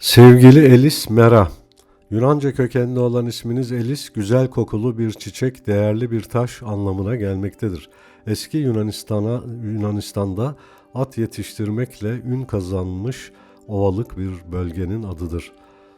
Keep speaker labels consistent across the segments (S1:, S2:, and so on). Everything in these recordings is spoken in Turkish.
S1: Sevgili Elis Mera, Yunanca kökenli olan isminiz Elis, güzel kokulu bir çiçek, değerli bir taş anlamına gelmektedir. Eski Yunanistan'a Yunanistan'da at yetiştirmekle ün kazanmış ovalık bir bölgenin adıdır.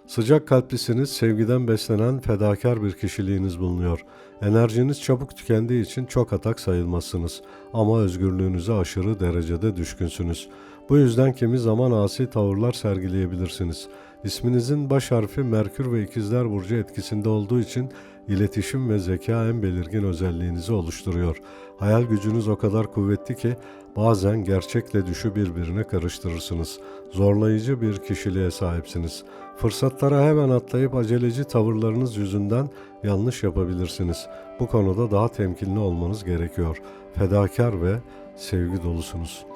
S1: Sıcak kalplisiniz, sevgiden beslenen fedakar bir kişiliğiniz bulunuyor. Enerjiniz çabuk tükendiği için çok atak sayılmazsınız ama özgürlüğünüze aşırı derecede düşkünsünüz. Bu yüzden kimi zaman asi tavırlar sergileyebilirsiniz. İsminizin baş harfi Merkür ve İkizler Burcu etkisinde olduğu için iletişim ve zeka en belirgin özelliğinizi oluşturuyor. Hayal gücünüz o kadar kuvvetli ki bazen gerçekle düşü birbirine karıştırırsınız. Zorlayıcı bir kişiliğe sahipsiniz. Fırsatlara hemen atlayıp aceleci tavırlarınız yüzünden yanlış yapabilirsiniz. Bu konuda daha temkinli olmanız gerekiyor. Fedakar ve sevgi dolusunuz.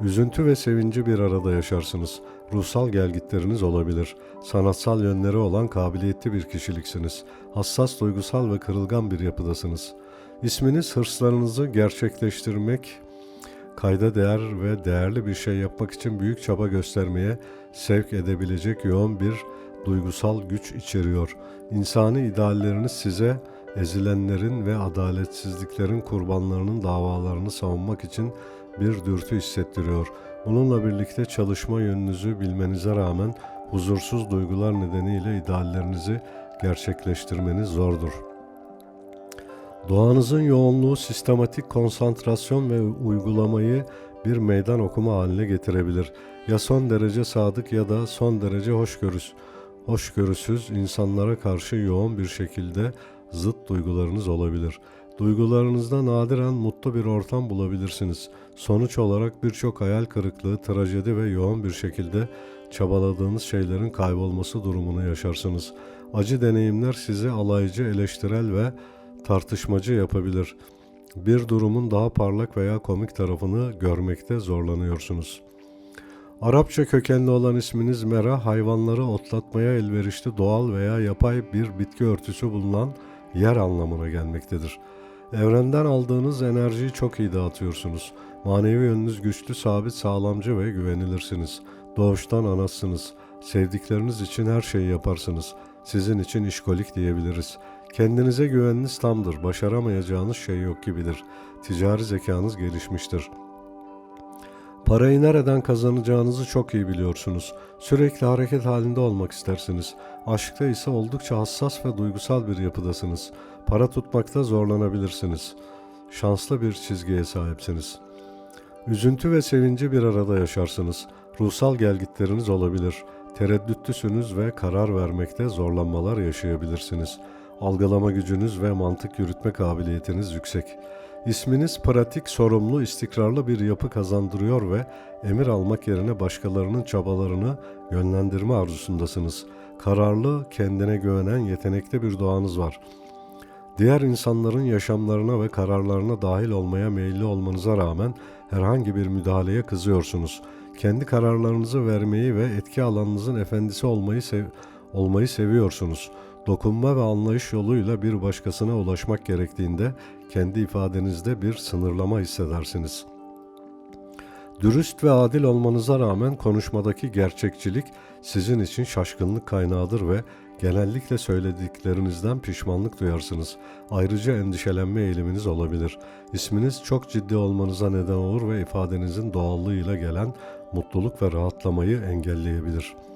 S1: Üzüntü ve sevinci bir arada yaşarsınız. Ruhsal gelgitleriniz olabilir. Sanatsal yönleri olan kabiliyetli bir kişiliksiniz. Hassas, duygusal ve kırılgan bir yapıdasınız. İsminiz hırslarınızı gerçekleştirmek, kayda değer ve değerli bir şey yapmak için büyük çaba göstermeye sevk edebilecek yoğun bir duygusal güç içeriyor. İnsani idealleriniz size ezilenlerin ve adaletsizliklerin kurbanlarının davalarını savunmak için bir dürtü hissettiriyor. Bununla birlikte çalışma yönünüzü bilmenize rağmen huzursuz duygular nedeniyle ideallerinizi gerçekleştirmeniz zordur. Doğanızın yoğunluğu sistematik konsantrasyon ve uygulamayı bir meydan okuma haline getirebilir. Ya son derece sadık ya da son derece hoşgörüs, hoşgörüsüz insanlara karşı yoğun bir şekilde zıt duygularınız olabilir. Duygularınızda nadiren mutlu bir ortam bulabilirsiniz. Sonuç olarak birçok hayal kırıklığı, trajedi ve yoğun bir şekilde çabaladığınız şeylerin kaybolması durumunu yaşarsınız. Acı deneyimler sizi alaycı, eleştirel ve tartışmacı yapabilir. Bir durumun daha parlak veya komik tarafını görmekte zorlanıyorsunuz. Arapça kökenli olan isminiz Mera, hayvanları otlatmaya elverişli doğal veya yapay bir bitki örtüsü bulunan yer anlamına gelmektedir. Evrenden aldığınız enerjiyi çok iyi dağıtıyorsunuz. Manevi yönünüz güçlü, sabit, sağlamcı ve güvenilirsiniz. Doğuştan anasınız. Sevdikleriniz için her şeyi yaparsınız. Sizin için işkolik diyebiliriz. Kendinize güveniniz tamdır. Başaramayacağınız şey yok gibidir. Ticari zekanız gelişmiştir. Parayı nereden kazanacağınızı çok iyi biliyorsunuz. Sürekli hareket halinde olmak istersiniz. Aşkta ise oldukça hassas ve duygusal bir yapıdasınız. Para tutmakta zorlanabilirsiniz. Şanslı bir çizgiye sahipsiniz. Üzüntü ve sevinci bir arada yaşarsınız. Ruhsal gelgitleriniz olabilir. Tereddütlüsünüz ve karar vermekte zorlanmalar yaşayabilirsiniz. Algılama gücünüz ve mantık yürütme kabiliyetiniz yüksek. İsminiz pratik, sorumlu, istikrarlı bir yapı kazandırıyor ve emir almak yerine başkalarının çabalarını yönlendirme arzusundasınız. Kararlı, kendine güvenen, yetenekli bir doğanız var. Diğer insanların yaşamlarına ve kararlarına dahil olmaya meyilli olmanıza rağmen herhangi bir müdahaleye kızıyorsunuz. Kendi kararlarınızı vermeyi ve etki alanınızın efendisi olmayı sev olmayı seviyorsunuz. Dokunma ve anlayış yoluyla bir başkasına ulaşmak gerektiğinde kendi ifadenizde bir sınırlama hissedersiniz. Dürüst ve adil olmanıza rağmen konuşmadaki gerçekçilik sizin için şaşkınlık kaynağıdır ve genellikle söylediklerinizden pişmanlık duyarsınız. Ayrıca endişelenme eğiliminiz olabilir. İsminiz çok ciddi olmanıza neden olur ve ifadenizin doğallığıyla gelen mutluluk ve rahatlamayı engelleyebilir.''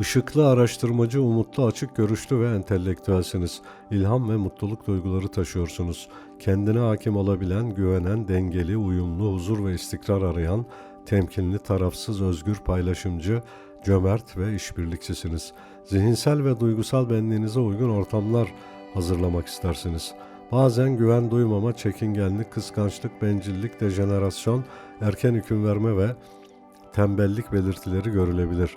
S1: Işıklı, araştırmacı, umutlu, açık görüşlü ve entelektüelsiniz. İlham ve mutluluk duyguları taşıyorsunuz. Kendine hakim olabilen, güvenen, dengeli, uyumlu, huzur ve istikrar arayan, temkinli, tarafsız, özgür, paylaşımcı, cömert ve işbirlikçisiniz. Zihinsel ve duygusal benliğinize uygun ortamlar hazırlamak istersiniz. Bazen güven duymama, çekingenlik, kıskançlık, bencillik, dejenerasyon, erken hüküm verme ve tembellik belirtileri görülebilir.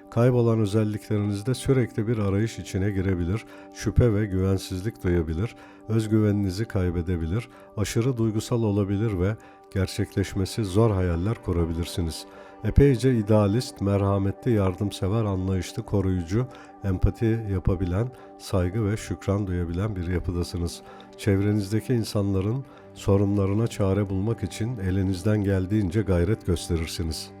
S1: Kaybolan özelliklerinizde sürekli bir arayış içine girebilir, şüphe ve güvensizlik duyabilir, özgüveninizi kaybedebilir, aşırı duygusal olabilir ve gerçekleşmesi zor hayaller kurabilirsiniz. Epeyce idealist, merhametli, yardımsever, anlayışlı, koruyucu, empati yapabilen, saygı ve şükran duyabilen bir yapıdasınız. Çevrenizdeki insanların sorunlarına çare bulmak için elinizden geldiğince gayret gösterirsiniz.